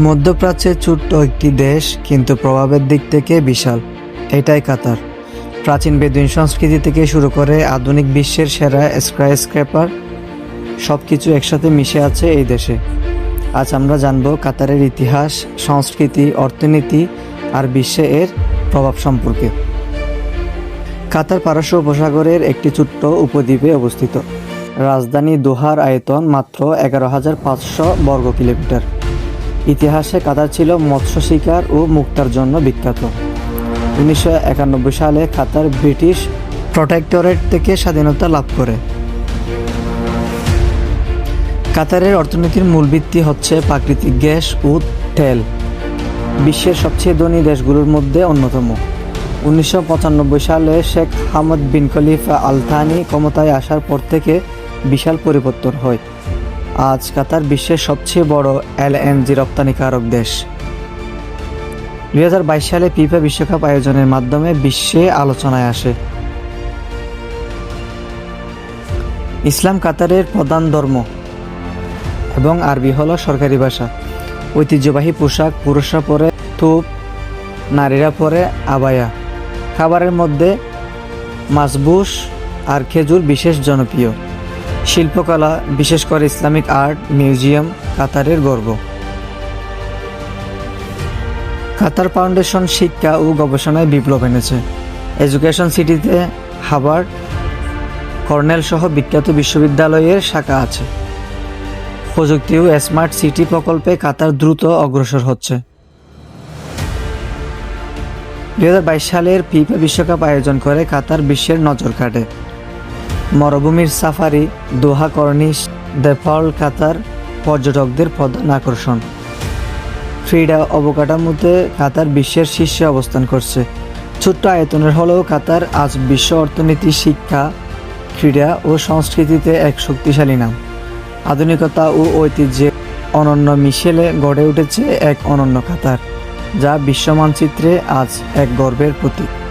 মধ্যপ্রাচ্যের ছোট্ট একটি দেশ, কিন্তু প্রভাবের দিক থেকে বিশাল। এটাই কাতার। প্রাচীন বেদুইন সংস্কৃতি থেকে শুরু করে আধুনিক বিশ্বের সেরা স্ক্রাইস্ক্র্যাপার সব কিছু একসাথে মিশে আছে এই দেশে। আজ আমরা জানব কাতারের ইতিহাস, সংস্কৃতি, অর্থনীতি আর বিশ্বে এর প্রভাব সম্পর্কে। কাতার পারস্য উপসাগরের একটি ছোট্ট উপদ্বীপে অবস্থিত। রাজধানী দোহার আয়তন মাত্র এগারো হাজার পাঁচশো বর্গ কিলোমিটার ইতিহাসে কাতার ছিল মৎস্য শিকার ও মুক্তার জন্য বিখ্যাত। উনিশশো একানব্বই সালে কাতার ব্রিটিশ প্রোটেক্টরেট থেকে স্বাধীনতা লাভ করে। কাতারের অর্থনীতির মূল ভিত্তি হচ্ছে প্রাকৃতিক গ্যাস ও তেল। বিশ্বের সবচেয়ে ধনী দেশগুলোর মধ্যে অন্যতম। উনিশশো পঁচানব্বই সালে শেখ হামদ বিন খলিফা আল থানি ক্ষমতায় আসার পর থেকে বিশাল পরিবর্তন হয়। আজ কাতার বিশ্বের সবচেয়ে বড় এলএনজি রপ্তানিকারক দেশ। দুই হাজার বাইশ সালে ফিফা বিশ্বকাপ আয়োজনের মাধ্যমে বিশ্বে আলোচনায় আসে। ইসলাম কাতারের প্রধান ধর্ম এবং আরবি হলো সরকারি ভাষা। ঐতিহ্যবাহী পোশাক, পুরুষরা পরে থুপ নারীরা পরে আবায়া। খাবারের মধ্যে মাসবুস আর খেজুর বিশেষ জনপ্রিয়। শিল্পকলা, বিশেষ করে ইসলামিক আর্ট, মিউজিয়াম, কাতারের গর্ব। কাতার ফাউন্ডেশন শিক্ষা ও গবেষণায় বিপ্লব এনেছে। এডুকেশন সিটিতে হাবার্ড কর্নেল সহ বিখ্যাত বিশ্ববিদ্যালয়ের শাখা আছে। প্রযুক্তি ও স্মার্ট সিটি প্রকল্পে কাতার দ্রুত অগ্রসর হচ্ছে। দু হাজার বাইশ সালের ফিফা বিশ্বকাপ আয়োজন করে কাতার বিশ্বের নজর কাটে। মরুভূমির সাফারি, দোহা কর্নিশ দেফল কাতার, পর্যটকদের প্রধান আকর্ষণ। ক্রীড়া অবকাঠামোতে কাতার বিশ্বের শীর্ষে অবস্থান করছে। ছোট্ট আয়তনের হলেও কাতার আজ বিশ্ব অর্থনীতি, শিক্ষা, ক্রীড়া ও সংস্কৃতিতে এক শক্তিশালী নাম। আধুনিকতা ও ঐতিহ্যে অনন্য মিশেলে গড়ে উঠেছে এক অনন্য কাতার, যা বিশ্ব মানচিত্রে আজ এক গর্বের প্রতীক।